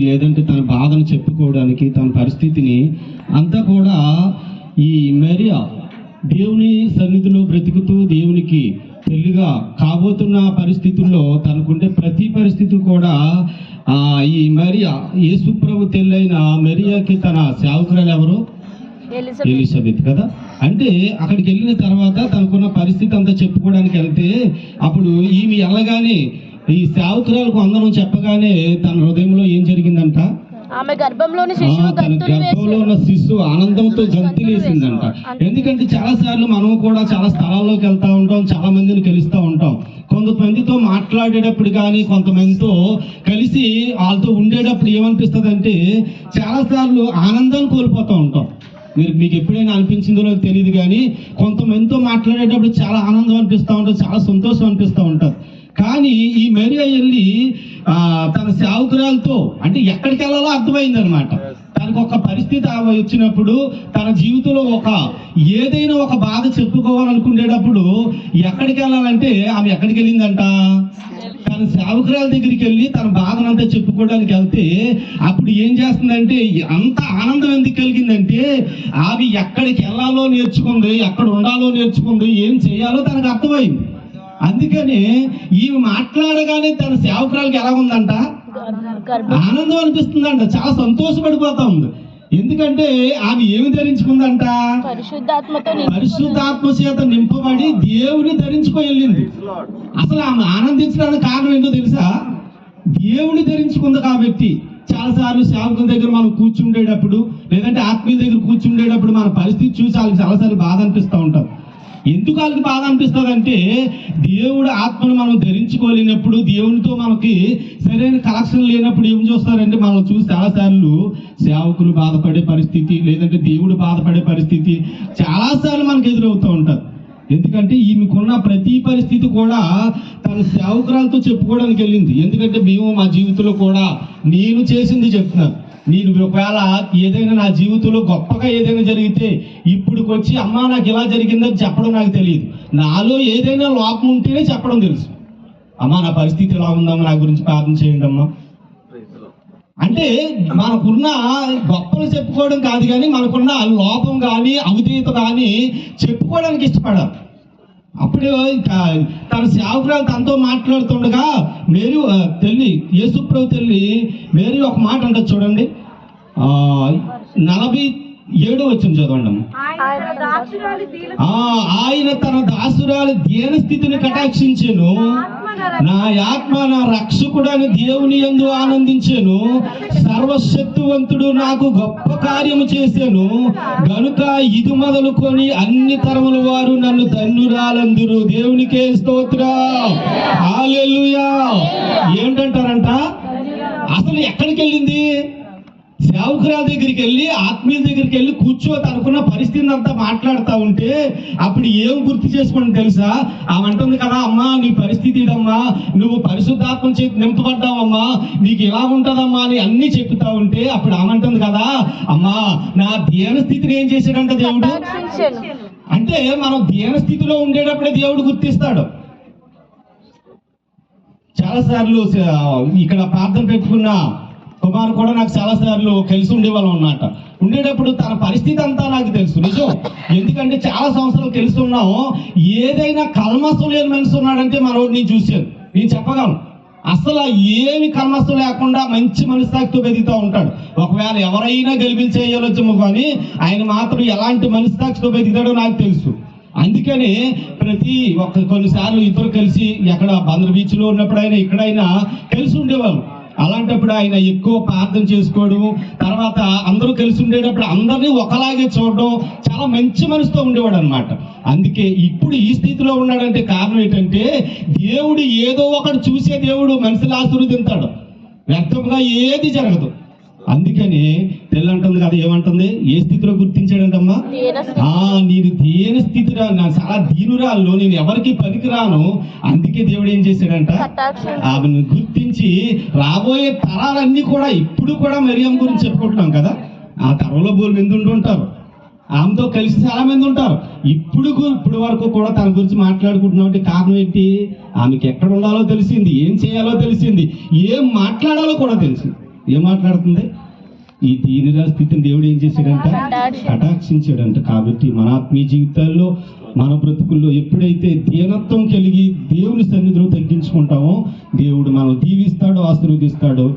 లేదంటే తన బాధను చెప్పుకోవడానికి తన పరిస్థితిని అంతా కూడా ఈ మరియా దేవుని సన్నిధిలో బ్రతుకుతూ దేవునికి పెళ్ళిగా కాబోతున్న పరిస్థితుల్లో తనకుండే ప్రతి పరిస్థితి కూడా ఆ ఈ మరియా యేసుప్రభు తెల్లైన మరియాకి తన సేవకురాలు ఎవరు? ఎలిజబెత్. ఎలిజబెత్ కదా? అంటే అక్కడికి వెళ్ళిన తర్వాత తనకున్న పరిస్థితి అంతా చెప్పుకోవడానికి వెళ్తే అప్పుడు ఈమె వెళ్ళగానే ఈ సేవకురాలకు అందరం చెప్పగానే తన హృదయంలో ఏం జరిగిందంట? ఆమె గర్భంలోని గర్భంలో ఉన్న శిశువు ఆనందంతో గంతులేసిందంట ఎందుకంటే చాలా సార్లు మనం కూడా చాలా స్థలాల్లోకి వెళ్తా ఉంటాం చాలా మందిని కలుస్తూ ఉంటాం. కొంతమందితో మాట్లాడేటప్పుడు కానీ కొంతమందితో కలిసి వాళ్ళతో ఉండేటప్పుడు ఏమనిపిస్తుంది అంటే చాలా సార్లు ఆనందాన్ని కోల్పోతూ ఉంటాం. మీరు మీకు ఎప్పుడైనా అనిపించిందో నాకు తెలియదు కానీ కొంతమందితో మాట్లాడేటప్పుడు చాలా ఆనందం అనిపిస్తూ ఉంటుంది చాలా సంతోషం అనిపిస్తూ ఉంటుంది. కానీ ఈ మరియా వెళ్ళి ఆ, తన సేవకురాలతో అంటే ఎక్కడికి వెళ్ళాలో అర్థమైంది అనమాట తనకు ఒక పరిస్థితి వచ్చినప్పుడు తన జీవితంలో ఒక ఏదైనా ఒక బాధ చెప్పుకోవాలనుకునేటప్పుడు ఎక్కడికి వెళ్ళాలంటే ఆమె ఎక్కడికి వెళ్ళిందంట తన సేవకురాల దగ్గరికి వెళ్ళి తన బాధనంతా చెప్పుకోవడానికి వెళ్తే అప్పుడు ఏం చేస్తుందంటే అంత ఆనందం ఎందుకు కలిగిందంటే ఆమె ఎక్కడికి వెళ్ళాలో నేర్చుకుంది ఎక్కడ ఉండాలో నేర్చుకుంది ఏం చేయాలో తనకు అర్థమైంది. అందుకని ఈమె మాట్లాడగానే తన సేవకురాలకి ఎలా ఉందంట? ఆనందం అనిపిస్తుందంట. చాలా సంతోషపడిపోతా ఉంది. ఎందుకంటే ఆమె ఏమి ధరించుకుందంట? పరిశుద్ధాత్మ చేత నింపబడి దేవుని ధరించుకో వెళ్ళింది. అసలు ఆమె ఆనందించడానికి కారణం ఏంటో తెలుసా? దేవుని ధరించుకుంది కాబట్టి చాలాసార్లు సేవకుల దగ్గర మనం కూర్చుండేటప్పుడు లేదంటే ఆత్మీయుల దగ్గర కూర్చుండేటప్పుడు మన పరిస్థితి చూసి వాళ్ళకి చాలాసార్లు బాధ అనిపిస్తూ ఉంటాం. ఎందుకు వాళ్ళకి బాధ అనిపిస్తుంది అంటే దేవుడు ఆత్మను మనం ధరించుకోలేనప్పుడు దేవునితో మనకి సరైన కలెక్షన్ లేనప్పుడు ఏం చూస్తారంటే మనం చూసి చాలాసార్లు సేవకులు బాధపడే పరిస్థితి లేదంటే దేవుడు బాధపడే పరిస్థితి చాలాసార్లు మనకు ఎదురవుతూ ఉంటుంది. ఎందుకంటే ఈమెకున్న ప్రతి పరిస్థితి కూడా తన సేవకురాలతో చెప్పుకోవడానికి వెళ్ళింది. ఎందుకంటే మేము మా జీవితంలో కూడా నేను చేసింది చెప్తున్నాను. నేను ఒకవేళ ఏదైనా నా జీవితంలో గొప్పగా ఏదైనా జరిగితే ఇప్పుడుకి వచ్చి అమ్మా నాకు ఇలా జరిగిందని చెప్పడం నాకు తెలియదు. నాలో ఏదైనా లోపం ఉంటేనే చెప్పడం తెలుసు. అమ్మా నా పరిస్థితి ఎలా ఉందమ్మా నా గురించి ప్రార్థన చేయండి అమ్మా. అంటే మనకున్న గొప్పలు చెప్పుకోవడం కాదు కానీ మనకున్న లోపం కానీ అవధీత కానీ చెప్పుకోవడానికి ఇష్టపడాలి. అప్పుడు ఇంకా తన సేవకురాలు తనతో మాట్లాడుతుండగా మేరీ తెల్లి యేసుప్రభు తెల్లి మేరీ ఒక మాట అంటది చూడండి. ఆ, నలభై ఏడు వచ్చింది చదవండి ఆయన తన దాసురాలి దీన స్థితిని కటాక్షించెను. నా ఆత్మ నా రక్షకుడని దేవుని యందు ఆనందించెను. సర్వశక్తివంతుడు నాకు గొప్ప కార్యము చేశాను గనుక ఇది మొదలుకొని అన్ని తరముల వారు నన్ను ధన్యురాలందురు. దేవునికే స్తోత్రం. ఏంటంటారంట? అసలు ఎక్కడికి వెళ్ళింది సేవకురాల దగ్గరికి వెళ్ళి ఆత్మీయ దగ్గరికి వెళ్ళి కూర్చోతి అనుకున్న పరిస్థితిని అంతా మాట్లాడుతూ ఉంటే అప్పుడు ఏం గుర్తు చేసుకోండి తెలుసా? ఆమె అంటుంది కదా అమ్మా నీ పరిస్థితి ఇదమ్మా నువ్వు పరిశుద్ధాత్మ చేతి నింపబడ్డావమ్మా నీకు ఎలా ఉంటుందమ్మా అని అన్ని చెప్తా ఉంటే అప్పుడు ఆమె అంటుంది కదా అమ్మా నా ధ్యాన స్థితిని ఏం చేశాడంట దేవుడు? అంటే మనం ధ్యాన స్థితిలో ఉండేటప్పుడే దేవుడు గుర్తిస్తాడు. చాలా సార్లు ఇక్కడ ప్రార్థన పెట్టుకున్న కుమార్ కూడా నాకు చాలా సార్లు కలిసి ఉండేవాళ్ళం అన్నమాట. ఉండేటప్పుడు తన పరిస్థితి అంతా నాకు తెలుసు. నిజం? ఎందుకంటే చాలా సంవత్సరాలు తెలుసున్నాం ఏదైనా కల్మసం లేని మనిషి ఉన్నాడంటే మనోడు నేను చూశాను నేను చెప్పగలను. అసలు ఏమి కల్మసం లేకుండా మంచి మనస్తాక్తో బెదుగుతూ ఉంటాడు. ఒకవేళ ఎవరైనా గెలిపించేయవచ్చేమో కానీ ఆయన మాత్రం ఎలాంటి మనస్తాక్షితో బతుకుతాడో నాకు తెలుసు. అందుకనే ప్రతి ఒక్క కొన్నిసార్లు ఇద్దరు కలిసి ఎక్కడ బందర్ బీచ్లో ఉన్నప్పుడైనా ఇక్కడైనా కలిసి ఉండేవాళ్ళు. అలాంటప్పుడు ఆయన ఎక్కువ ప్రార్థన చేసుకోవడం తర్వాత అందరూ కలిసి ఉండేటప్పుడు అందరినీ ఒకలాగే చూడడం చాలా మంచి మనసుతో ఉండేవాడు అనమాట అందుకే ఇప్పుడు ఈ స్థితిలో ఉన్నాడంటే కారణం ఏంటంటే దేవుడు ఏదో ఒకటి చూసే దేవుడు మనుషులు ఆశీర్వదింతాడు వ్యర్థంగా ఏది జరగదు. అందుకని తెల్లంటుంది కదా ఏమంటుంది? ఏ స్థితిలో గుర్తించాడంటమ్మా? ఆ నేను దేని స్థితిరా నా చాలా దీనురాలు నేను ఎవరికి పనికిరాను. అందుకే దేవుడు ఏం చేశాడంట. ఆమెను గుర్తించి రాబోయే తరాలన్నీ కూడా ఇప్పుడు కూడా మరియం గురించి చెప్పుకుంటున్నాం కదా. ఆ తరంలో బోలు మంది ఉండి ఉంటారు. ఆమెతో కలిసి చాలా మంది ఉంటారు. ఇప్పుడు ఇప్పుడు వరకు కూడా తన గురించి మాట్లాడుకుంటున్నాం అంటే కారణం ఏంటి? ఆమెకి ఎక్కడ ఉండాలో తెలిసింది ఏం చేయాలో తెలిసింది ఏం మాట్లాడాలో కూడా తెలిసింది. ఏం మాట్లాడుతుంది? ఈ దీనిగా స్థితిని దేవుడు ఏం చేశాడంట? కటాక్షించాడంట. కాబట్టి మన ఆత్మీయ జీవితాల్లో మన బ్రతుకుల్లో ఎప్పుడైతే దీనత్వం కలిగి దేవుని సన్నిధిలో తగ్గించుకుంటామో దేవుడు మనం దీవిస్తాడో ఆశీర్వదిస్తాడో